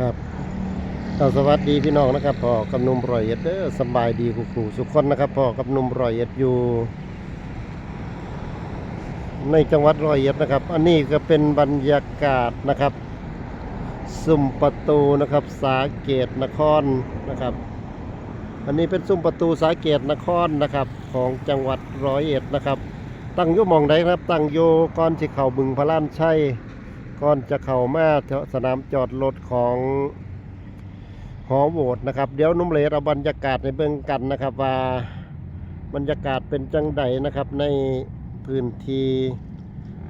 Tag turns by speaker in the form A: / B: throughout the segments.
A: ครับเอาสวัสดีพี่น้องนะครับพ่อกับนุ่มรอยเอ็ดเด้อสบายดีครูๆสุขคนนะครับพ่อกับนุ่มรอยเอ็ดอยู่ ในจังหวัดร้อยเอ็ดนะครับ อันนี้ก็เป็นบรรยากาศนะครับซุ้มประตูนะครับ สาเกตนครนะครับ อันนี้เป็นซุ้มประตูสาเกตนครนะครับ ของจังหวัดร้อยเอ็ดนะครับ ตั้งอยู่มองใดครับ ตั้งอยู่ก่อนที่เขาบึงพระล้านชัย ก่อนจะเข้ามาสนามจอดรถของหอโหวตนะครับ เดี๋ยวนุ่มเลเอาบรรยากาศในเบื้องกันนะครับ ว่าบรรยากาศเป็นจังใดนะครับในพื้นที่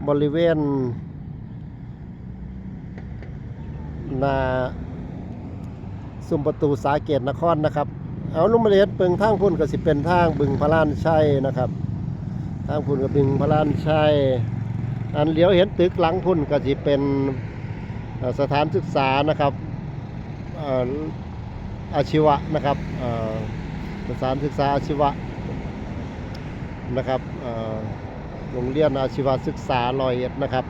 A: บริเวณนาซุ้มประตูสาเกตนครนะครับ เอานุ่มเลเปิงทางพุ่นก็สิเป็นทางบึงพระล้านชัยนะครับ ทางพุ่นกับบึงพระล้านชัย อันเลี้ยวเห็นตึกหลังพุ่นก็จะเป็นสถานศึกษานะครับอาชีวะนะครับสถานศึกษาอาชีวะนะครับโรงเรียนอาชีวศึกษาลอยเอ็ดนะครับ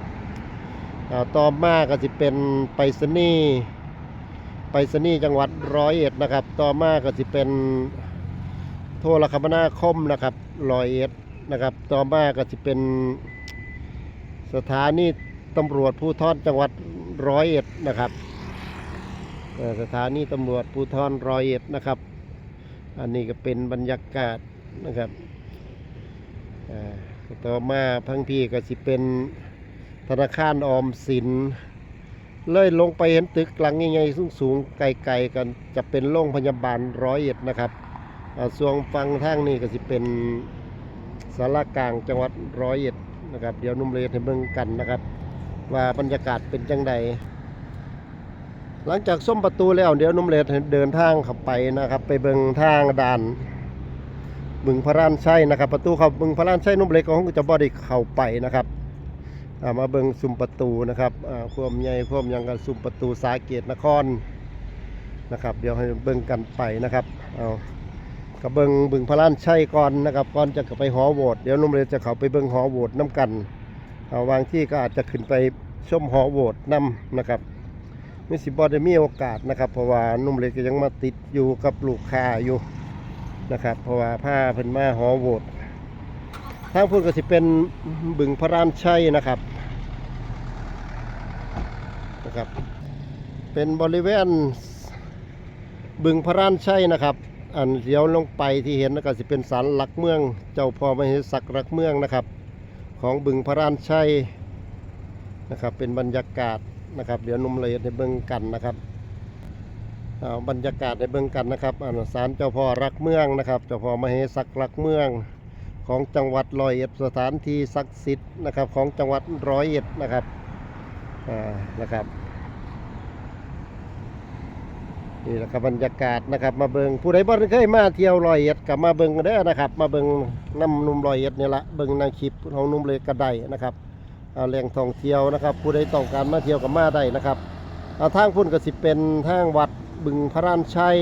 A: ต่อมาก็จะเป็นไปรษณีย์ไปรษณีย์จังหวัดร้อยเอ็ดนะครับ ต่อมาก็จะเป็นโทรคมนาคมนะครับร้อยเอ็ดนะครับ ต่อมาก็จะเป็น สถานีตำรวจภูธรจังหวัดร้อยเอ็ดนะครับสถานีตำรวจภูธรร้อยเอ็ดนะครับ อันนี้ก็เป็นบรรยากาศนะครับต่อมาพังพี่ก็สิเป็นธนาคารออมสิน เลยลงไปเห็นตึกหลังใหญ่ๆสูงๆไกลๆกันจะเป็นโรงพยาบาลร้อยเอ็ดนะครับส่วนฟังทางนี้ก็สิเป็นสารกลางจังหวัดร้อยเอ็ด นะครับ เดี๋ยวนุ่มเลนให้เบิ่งกันนะครับ ว่าบรรยากาศเป็นจังใดหลังจากส้มประตูแล้วเดี๋ยวนุ่มเลนให้เดินทางเข้าไปนะครับ ไปเบิ่งทางด่านบึงพระรานชัยนะครับ ประตูเขาบึงพระรานชัยนุ่มเลนก็คงจะบ่ได้เข้าไปนะครับมาเบิ่งซุ้มประตูนะครับควมใหญ่ควมยังกันซุ้มประตูสาเกตนครนะครับ เดี๋ยวให้เบิ่งกันไปนะครับเอา กับเบิงบึงพระล้านชัยก่อนนะครับก่อนจะไปหอโหวตเดี๋ยวนุ่มเลยจะเข้าไปเบิงหอโหวตน้กันเอาวางที่ก็อาจจะขึ้นไปชมหอโหวตนํนะครับมิสิบอได้มีโอกาสนะครับ เพราะว่านุ่มเล็กก็ยังมาติดอยู่กับลูกค้าอยู่นะครับ เพราะว่าผ้าเพิ่นมาหอโหวตทางพูดก็สิเป็นบึงพระรานชัยนะครับนะครับ เป็นบริเวณบึงพระรานชัยนะครับ อันเลี้ยวลงไปที่เห็นนะก็สิเป็นศาลหลักเมือง เจ้าพ่อมเหสักหลักเมืองนะครับ ของบึงพระรานชัยนะครับ เป็นบรรยากาศนะครับ เดี๋ยวนุ่มเลยในเบิ่งกันนะครับบรรยากาศในเบิ่งกันนะครับอันศาลเจ้าพ่อรักเมืองนะครับ เจ้าพ่อมเหสักหลักเมืองของจังหวัดร้อยเอ็ดสถานที่ศักดิ์สิทธิ์นะครับของจังหวัดร้อยเอ็ดนะครับอ่านะครับ นี่แหละครับบรรยากาศนะครับ มาเบิงผู้ใดบ่เคยมาเที่ยวลอยเอ็ดกับมาเบิงเด้อนะครับ มาเบิงน้ำนุ่มลอยเอ็ดนี่ละเบิงในคลิปของนุ่มเลยกระไดนะครับเอาแหล่งท่องเที่ยวนะครับ ผู้ใดต้องการมาเที่ยวกับมาได้นะครับทางพุ่นก็สิเป็นทางวัดบึงพระรานชัย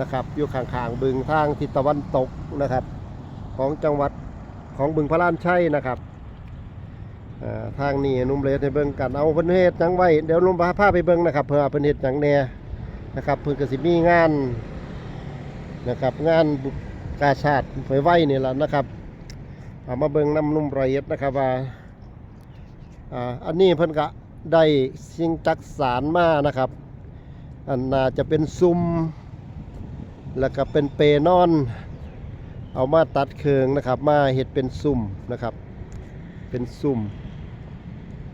A: นะครับ อยู่ข้างๆบึงทางทิศตะวันตกนะครับ ของจังหวัดของบึงพระรานชัยนะครับทางนี้นุ่มเลยให้เบิงกันเอาเพิ่นเฮ็ดหยังไว้เดี๋ยวนุ่มพาไปเบิงนะครับ เพื่อเพิ่นเฮ็ดหยังแหน่ นะครับเพื่อกสิมีงานนะครับ งานบุกาชาติไฟไหวนี่แหละนะครับเอามาเบิงน้ำนุ่มรอยเอ็ดนะครับว่าอ่าอันนี้เพิ่นก็ได้สิ่งจักสารมานะครับ อันน่าจะเป็นซุ้มแล้วก็เป็นเปนอน เอามาตัดเคืองนะครับ มาเห็ดเป็นซุ้มนะครับ เป็นซุ้ม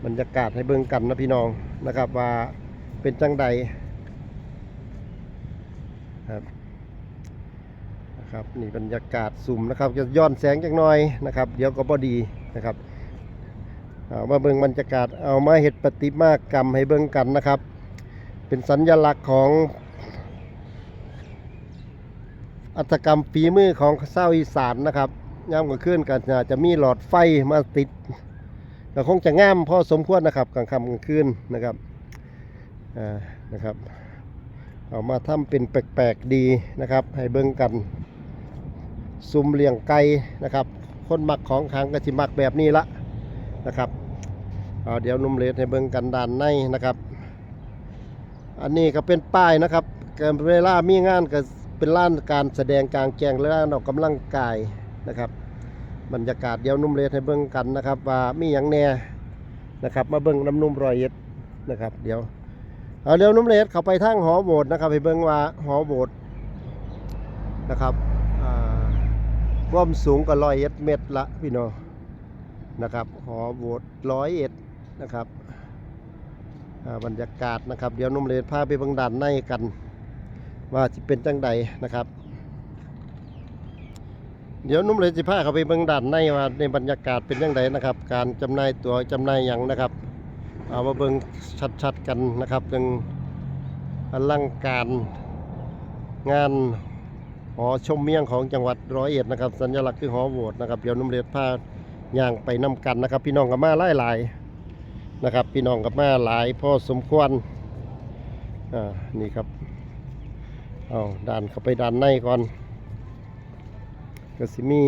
A: บรรยากาศให้เบิ่งกันนะพี่น้องนะครับว่าเป็นจังใด ครับนะครับนี่บรรยากาศสุ่มนะครับจะย้อนแสงจักหน่อยนะครับ เดี๋ยวก็พอดีนะครับเอามาเบิ่งบรรยากาศเอามาเห็ดปฏิมากรรมให้เบิ่งกันนะครับ เป็นสัญลักษณ์ของ อัตกรรมฝีมือของเศร้าวอีสานนะครับย่ามกลางคืนกันจะมีหลอดไฟมาติดก็คงจะง่ามพอสมควรนะครับกลางค่ำกลางคืนนะครับอ่านะครับ เอามาทำเป็นแปลกๆดีนะครับ ให้เบิ่งกันซุ่มเลี้ยงไก่นะครับ คนมักของขังก็สิมักแบบนี้ละนะครับเอาเดี๋ยวนุ่มเลดให้เบิ่งกันด้านในนะครับ อันนี้ก็เป็นป้ายนะครับก็เวลามีงานก็เป็นล้านการแสดงกลางแจ้งและล้านออกกำลังกายนะครับ บรรยากาศเดี๋ยวนุ่มเลสให้เบิ่งกันนะครับ ว่ามีอย่างแน่นะครับ มาเบิ่งน้ำนุ่มรอยเอ็ดนะครับ เดี๋ยว เอาเดี๋ยวนุ่มเลสเข้าไปทางหอโบสถ์นะครับให้เบิ่งว่าหอโบสถ์นะครับอ่าความสูงก็ร้อยเอ็ดเมตรละพี่น้องนะครับ หอโบสถ์ร้อยเอ็ดนะครับบรรยากาศนะครับ เดี๋ยวนุ่มเลสพาไปเบิ่งด้านในกัน ว่าจะเป็นจังใดนะครับ เดี๋ยวนุ่มเลยสิพาเขาไปเบิ่งด้านในว่าในบรรยากาศเป็นยังไงนะครับ การจำหน่ายตัวจำหน่ายหยังนะครับ เอามาเบิ่งชัดๆกันนะครับเรื่องอลังการงานหอชมเมียงของจังหวัดร้อยเอ็ดนะครับ สัญลักษณ์คือหอโหวตนะครับเดี๋ยวนุ่มเลยพาย่างไปนํกันนะครับ พี่น้องกับมาหลายๆนะครับ พี่น้องกับมาหลายพอสมควรอ่านี่ครับเอาด่านเข้าไปด้านในก่อนก็สิมี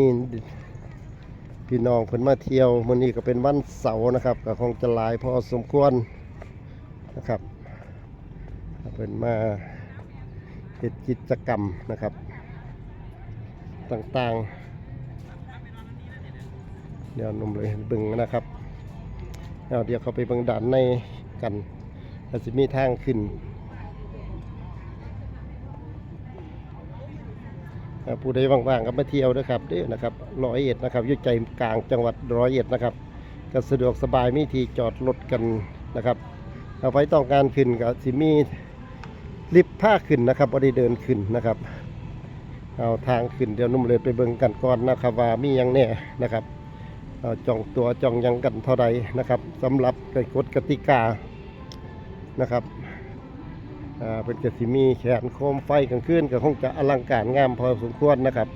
A: พี่น้องเพิ่นมาเที่ยวมื้อนี้ก็เป็นวันเสาร์นะครับก็คงจะหลายพอสมควรนะครับเพิ่นมาเฮ็ดกิจกรรมนะครับ ต่างๆ เดี๋ยวนมเลยบึงนะครับเอาเดี๋ยวเขาไปเบิ่งด่านในกันก็สิมีทางขึ้น อ่า ผู้ใดว่างๆก็มาเที่ยวนะครับเด้นะครับร้อยเอ็ดนะครับอยู่ใจกลางจังหวัดร้อยเอ็ดนะครับก็สะดวกสบายมีที่จอดรถกันนะครับเอาไปต้องการขึ้นก็สิมีลิฟต์ผ้าขึ้นนะครับบ่ได้เดินขึ้นนะครับเอาทางขึ้นเดี๋ยวนุ่มเลยไปเบิ่งกันก่อนนะครับว่ามียังแน่นะครับเอาจองตัวจองยังกันเท่าใดนะครับสำหรับกฎกติกานะครับ อ่าเป็นกระสิมีแขนโคมไฟกลางคืนก็คงจะอลังการงามพอสมควรนะครับ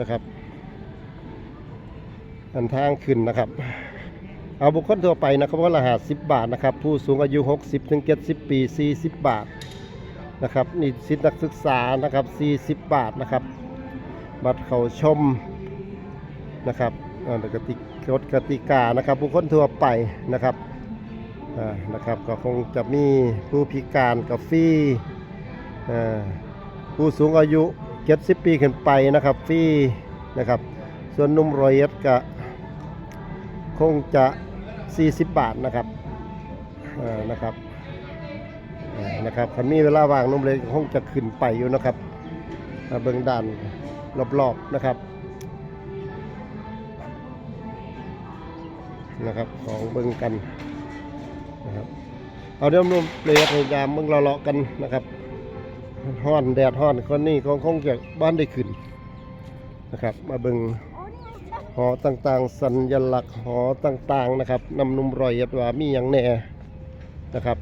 A: นะครับ อันทางขึ้นนะครับ เอาบุคคลทั่วไปนะครับว่าละหาสิบบาทนะครับ ผู้สูงอายุ 60ถึง70 ปี 40 บาทนะครับนี่สิทธินักศึกษานะครับ 40 บาทนะครับ บัตรเขาชมนะครับกติกฎกติกานะครับ บุคคลทั่วไปนะครับ นะครับก็คงจะมีผู้พิการกับฟรีผู้สูงอายุ 70 ปีขึ้นไปนะครับฟรีนะครับ ส่วนนุ่มรอยเอ็ดก็คงจะ 40 บาทนะครับนะครับนะครับคันมีเวลาว่างนุ่มเลยคงจะขึ้นไปอยู่นะครับเบื้องด้านรอบๆนะครับนะครับของเบิ่งกัน นะครับ เอาเดี๋ยวนุ่มเปลยพยายามมึงเราเลาะกันนะครับห้อนแดดห้อนคนนี้คงคงจะบ้านได้ขึ้นนะครับ มาเบิ่งหอต่างๆ สัญลักษณ์หอต่างๆนะครับนำนุ่มรอยเอ็ดว่ามีอย่างแน่นะครับ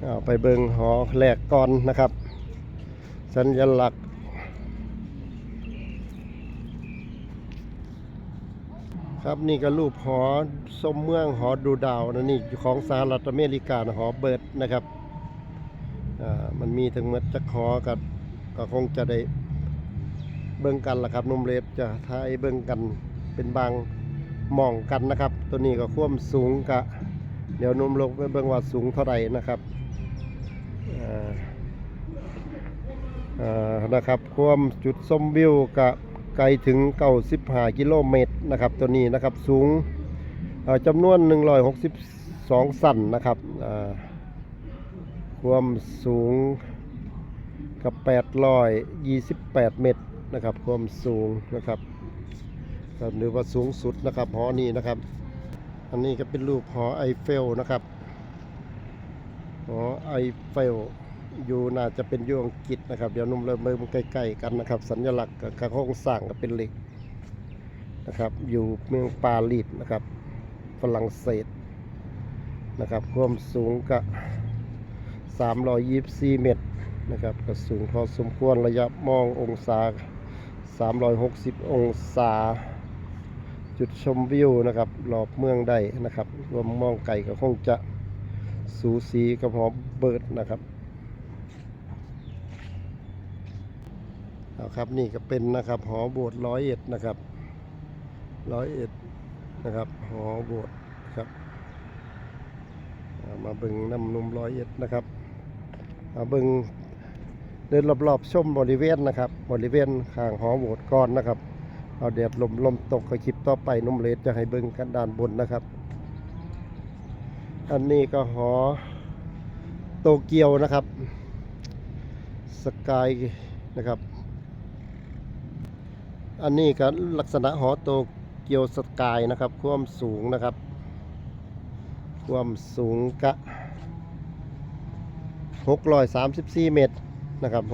A: เอาไปเบิ่งหอแรกก่อนนะครับ สัญลักษณ์ ครับนี่ก็รูปหอสมเมืองหอดูดาวนะนี่ของสหรัฐอเมริกานะหอเบิร์ดนะครับอ่ามันมีทั้งหมดจักหอกับก็คงจะได้เบิ่งกันละครับนุ่มเลดจะทายเบิ่งกันเป็นบางหมองกันนะครับ ตัวนี้ก็ควมสูงกะเดี๋ยวนุ่มลงไปเบิ่งว่าสูงเท่าไหร่นะครับอ่านะครับควมจุดชมวิวกับ ไกลถึง 95 กิโลเมตรนะครับตัวนี้นะครับสูงเอ่อจำนวน 162 สันนะครับความสูงกับ 828 เมตรนะครับความสูงนะครับหรือว่าสูงสุดนะครับหอนี้นะครับ อันนี้ก็เป็นรูปหอไอเฟลนะครับหอไอเฟล อยู่น่าจะเป็นยูอังกฤษนะครับ เดี๋ยวนุ่มเริ่มเบิ่งใกล้ๆกันนะครับ สัญลักษณ์กับกระโครงสร้างก็เป็นเหล็กนะครับ อยู่เมืองปารีสนะครับ ฝรั่งเศสนะครับ ความสูงก็324 เมตรนะครับก็สูงพอสมควรระยะมององศา 360 องศา จุดชมวิวนะครับรอบเมืองได้นะครับรวมมองไก่ก็คงจะสูสีกับหอเบิร์ดนะครับ เอาครับนี่ก็เป็นนะครับหอโบสถ์ร้อยเอ็ดนะครับร้อยเอ็ดนะครับหอโบสถ์ครับอ่ามาเบิ่งน้ำนมร้อยเอ็ดนะครับมาเบิ่งเดินรอบๆชมบริเวณนะครับ บริเวณข้างหอโบสถ์ก่อนนะครับเอาแดดลมลมตกก็คลิปต่อไปนุ่มเลสจะให้เบิ่งกันด้านบนนะครับ อันนี้ก็หอโตเกียวนะครับ สกายนะครับ อันนี้ก็ลักษณะหอโตเกียวสกายนะครับ ความสูงนะครับ ความสูงกะ634 เมตรนะครับ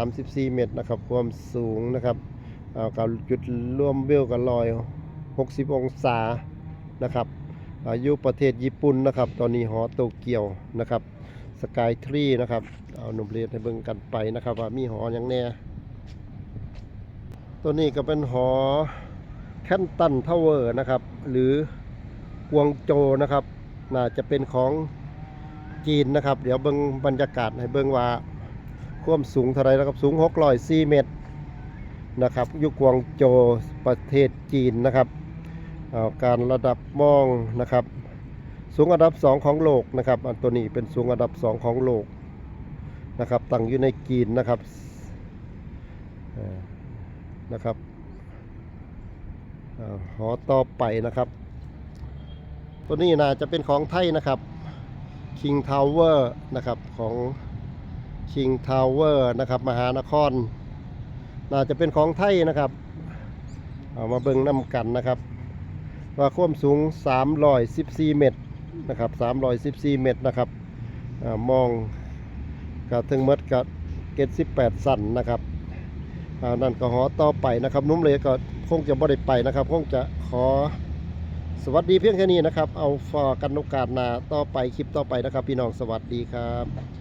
A: 634 เมตรนะครับ ความสูงนะครับเอากับจุดร่วมวิวกันลอย 60 องศานะครับอายุประเทศญี่ปุ่นนะครับ ตอนนี้หอโตเกียวนะครับสกายทรีนะครับ เอาหนุ่มเรียนให้เบิ่งกันไปนะครับ ว่ามีหออย่างแน่ ตัวนี้ก็เป็นหอแคนตันทาวเวอร์นะครับ หรือกวงโจนะครับ น่าจะเป็นของจีนนะครับ เดี๋ยวเบิ่งบรรยากาศให้เบิ่งว่าความสูงเท่าไรนะครับ สูง604เมตรนะครับอยุกวงโจประเทศจีนนะครับาการระดับมองนะครับ สูงอันดับ 2 ของโลกนะครับอันตัวนี้เป็นสูงอันดับ 2 ของโลกนะครับตั้งอยู่ในจีนนะครับ นะครับหอต่อไปนะครับ ตัวนี้น่าจะเป็นของไทยนะครับ King Tower นะครับของ King Tower นะครับมหานครน่าจะเป็นของไทยนะครับเอามาเบิ่งน้ำกันนะครับ ว่าความสูง 314 เมตรนะครับ314 เมตรนะครับอมองกระถึงเมดกับเกต18สันนะครับ นั่นก็หอต่อไปนะครับนุ่มเลยก็คงจะบ่ได้ไปนะครับ คงจะขอสวัสดีเพียงแค่นี้นะครับ เอาฟอกันโอกาสหน้าต่อไปคลิปต่อไปนะครับ พี่น้องสวัสดีครับ